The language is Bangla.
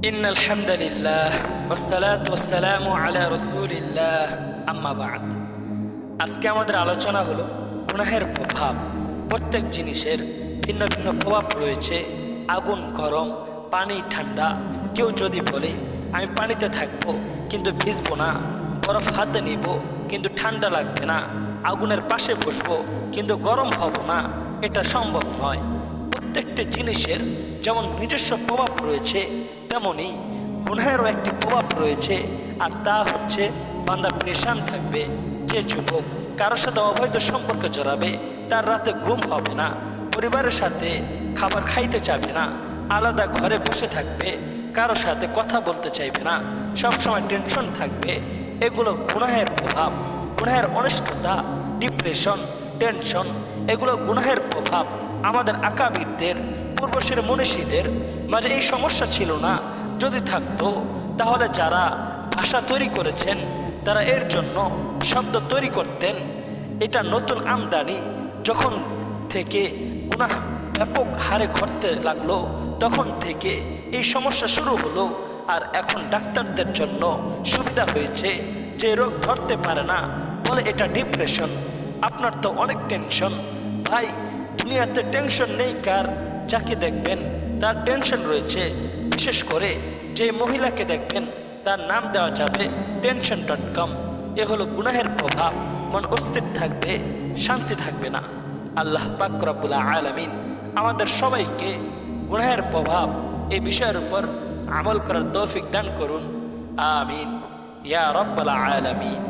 إن الحمد لله والصلاة والسلام على رسول الله أما بعد আজকে আমাদের আলোচনা হলো গুনাহের প্রভাব প্রত্যেক জিনিসের ভিন্ন ভিন্ন প্রভাব রয়েছে আগুন গরম পানি ঠান্ডা কেউ যদি বলে আমি পানিতে থাকবো কিন্তু ভিজবো না বরফ হাতে নিব কিন্তু ঠান্ডা লাগবে না আগুনের পাশে বসবো কিন্তু গরম হব না এটা সম্ভব নয় প্রত্যেকটি জিনিসের যেমন নিজস্ব প্রভাব রয়েছে, তেমনি গুনহেরও একটি প্রভাব রয়েছে। আর তা হচ্ছে, বান্দা প্রেশান থাকবে, যে যুবক কারোর সাথে অবৈধ সম্পর্কে জড়াবে, তার রাতে ঘুম হবে না, পরিবারের সাথে খাবার খাইতে চাবে না, আলাদা ঘরে বসে থাকবে কারোর সাথে কথা বলতে চাইবে না, সবসময় টেনশন থাকবে। এগুলো গুনাহের প্রভাব গুনাহের অনিষ্টতা, ডিপ্রেশন, টেনশন, এগুলো গুনাহের প্রভাব। আমাদের আকাবিরদের, পূর্বশের মনীষীদের মাঝে এই সমস্যা ছিল না। যদি থাকতো, তাহলে যারা ভাষা তৈরি করেছেন, তারা এর জন্য শব্দ তৈরি করতেন। এটা নতুন আমদানি যখন থেকে গুনাহ ব্যাপক হারে ঘটতে লাগল, তখন থেকে এই সমস্যা শুরু হলো। আর এখন ডাক্তারদের জন্য সুবিধা হয়েছে যে রোগ ধরতে পারে না, বলে এটা ডিপ্রেশন আপনার তো অনেক টেনশন ভাই দুনিয়াতে টেনশন নেই কার, যাকে দেখবেন তার টেনশন রয়েছে। বিশেষ করে যে মহিলাকে দেখবেন তার নাম দেওয়া যাবে টেনশন ডট কম এ হলো গুনাহের প্রভাব, মন অস্থির থাকবে, শান্তি থাকবে না। আল্লাহ পাক আলামিন আমাদের সবাইকে গুনাহের প্রভাব এই বিষয়ের উপর আমল করার তৌফিক দান করুন। আমিন। ইয়া রব্বাল আলামিন।